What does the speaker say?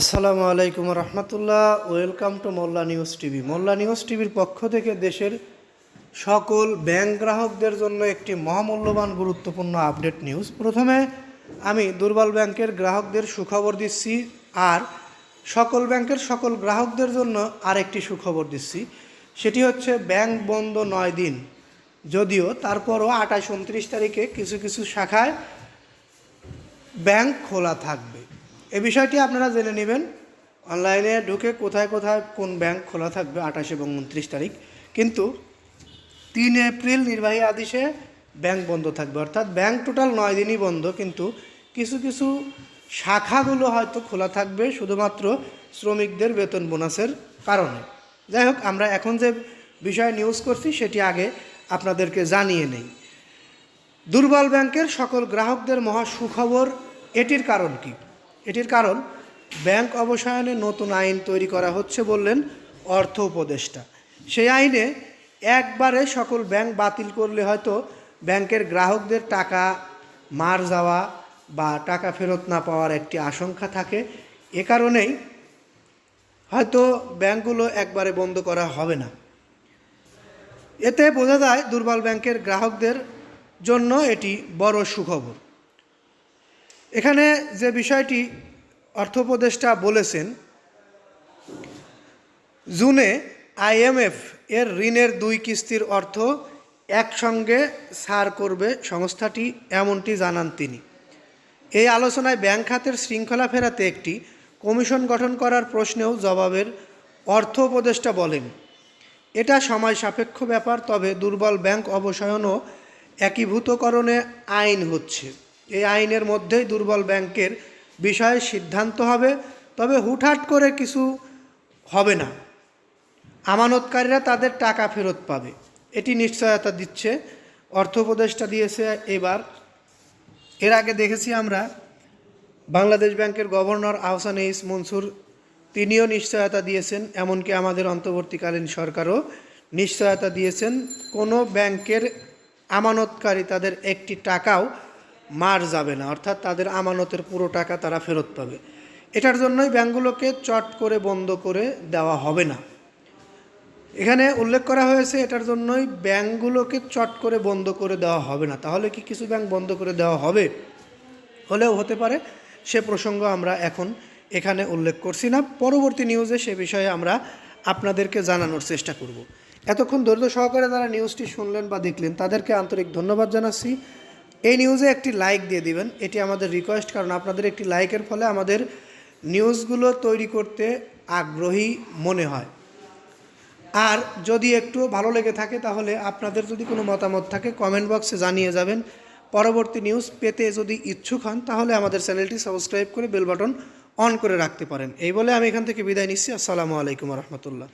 আসসালামু আলাইকুম রহমতুল্লাহ। Welcome to Molla news TV. Molla news টিভির পক্ষ থেকে দেশের সকল ব্যাংক গ্রাহকদের জন্য একটি মহামূল্যবান গুরুত্বপূর্ণ আপডেট নিউজ। প্রথমে আমি দুর্বল ব্যাংকের গ্রাহকদের সুখবর দিচ্ছি আর সকল ব্যাংকের সকল গ্রাহকদের জন্য আরেকটি সুখবর দিচ্ছি। সেটি হচ্ছে ব্যাংক বন্ধ নয় দিন। যদিও তারপরও আঠাশ, উনত্রিশ তারিখে কিছু কিছু শাখায় ব্যাংক খোলা থাকবে। এ বিষয়টি আপনারা জেনে নেবেন। অনলাইনে ঢুকে কোথায় কোথায় কোন ব্যাংক খোলা থাকবে আঠাশ এবং উনত্রিশ তারিখ। কিন্তু তিন এপ্রিল নির্বাহী আদেশে ব্যাংক বন্ধ থাকবে। অর্থাৎ ব্যাংক টোটাল নয় দিনই বন্ধ, কিন্তু কিছু কিছু শাখাগুলো হয়তো খোলা থাকবে শুধুমাত্র শ্রমিকদের বেতন বোনাসের কারণে। যাই হোক, আমরা এখন যে বিষয়ে নিউজ করছি সেটি আগে আপনাদেরকে জানিয়ে নেই। দুর্বল ব্যাংকের সকল গ্রাহকদের মহা সুখবর, এটির কারণ কি? এটির কারণ, ব্যাংক অবসায়নে নতুন আইন তৈরি করা হচ্ছে বললেন অর্থ উপদেষ্টা। সেই আইনে একবারে সকল ব্যাংক বাতিল করলে হয়তো ব্যাংকের গ্রাহকদের টাকা মার যাওয়া বা টাকা ফেরত না পাওয়ার একটি আশঙ্কা থাকে। এ কারণেই হয়তো ব্যাংকগুলো একবারে বন্ধ করা হবে না। এতে বোঝা যায় দুর্বল ব্যাংকের গ্রাহকদের জন্য এটি বড় সুখবর। এখানে যে বিষয়টি অর্থ উপদেষ্টা বলেছেন, জুনে আইএমএফ এর ঋণের দুই কিস্তির অর্থ একসঙ্গে ছাড় করবে সংস্থাটি এমনটি জানান তিনি। এই আলোচনায় ব্যাংক খাতের শৃঙ্খলা ফেরাতে একটি কমিশন গঠন করার প্রশ্নেও জবাবের অর্থ উপদেষ্টা বলেন, এটা সময় সাপেক্ষ ব্যাপার, তবে দুর্বল ব্যাংক অবসায়ন ও একীভূতকরণে আইন হচ্ছে। এই আইনের মধ্যেই দুর্বল ব্যাংকের বিষয়ে সিদ্ধান্ত হবে, তবে হুটহাট করে কিছু হবে না। আমানতকারীরা তাদের টাকা ফেরত পাবে। এটি নিশ্চয়তা দিচ্ছে, অর্থ উপদেষ্টা দিয়েছে এবার। এর আগে দেখেছি আমরা, বাংলাদেশ ব্যাংকের গভর্নর আহসান এইস মনসুর, তিনিও নিশ্চয়তা দিয়েছেন, এমনকি আমাদের অন্তর্বর্তীকালীন সরকারও নিশ্চয়তা দিয়েছেন। কোনো ব্যাংকের আমানতকারী তাদের একটি টাকাও মার যাবে না, অর্থাৎ তাদের আমানতের পুরো টাকা তারা ফেরত পাবে। এটার জন্যই ব্যাংকগুলোকে চট করে বন্ধ করে দেওয়া হবে না। এখানে উল্লেখ করা হয়েছে, এটার জন্যই ব্যাংকগুলোকে চট করে বন্ধ করে দেওয়া হবে না। তাহলে কি কিছু ব্যাংক বন্ধ করে দেওয়া হবে? হলেও হতে পারে, সে প্রসঙ্গ আমরা এখন এখানে উল্লেখ করছি না। পরবর্তী নিউজে সে বিষয়ে আমরা আপনাদেরকে জানানোর চেষ্টা করব। এতক্ষণ ধৈর্য সহকারে যারা নিউজটি শুনলেন বা দেখলেন, তাদেরকে আন্তরিক ধন্যবাদ জানাচ্ছি। এই নিউজে একটি লাইক দিয়ে দিবেন। এটি আমাদের রিকোয়েস্ট কারণ আপনাদের একটি লাইকের ফলে আমাদের নিউজগুলো তৈরি করতে আগ্রহী মনে হয়। আর যদি একটু ভালো লেগে থাকে, তাহলে আপনাদের যদি কোনো মতামত থাকে কমেন্ট বক্সে জানিয়ে যাবেন। পরবর্তী নিউজ পেতে যদি ইচ্ছুক হন, তাহলে আমাদের চ্যানেলটি সাবস্ক্রাইব করে বেল বাটন অন করে রাখতে পারেন। এই বলে আমি এখান থেকে বিদায় নিচ্ছি। আসসালামু আলাইকুম রহমতুল্লাহ।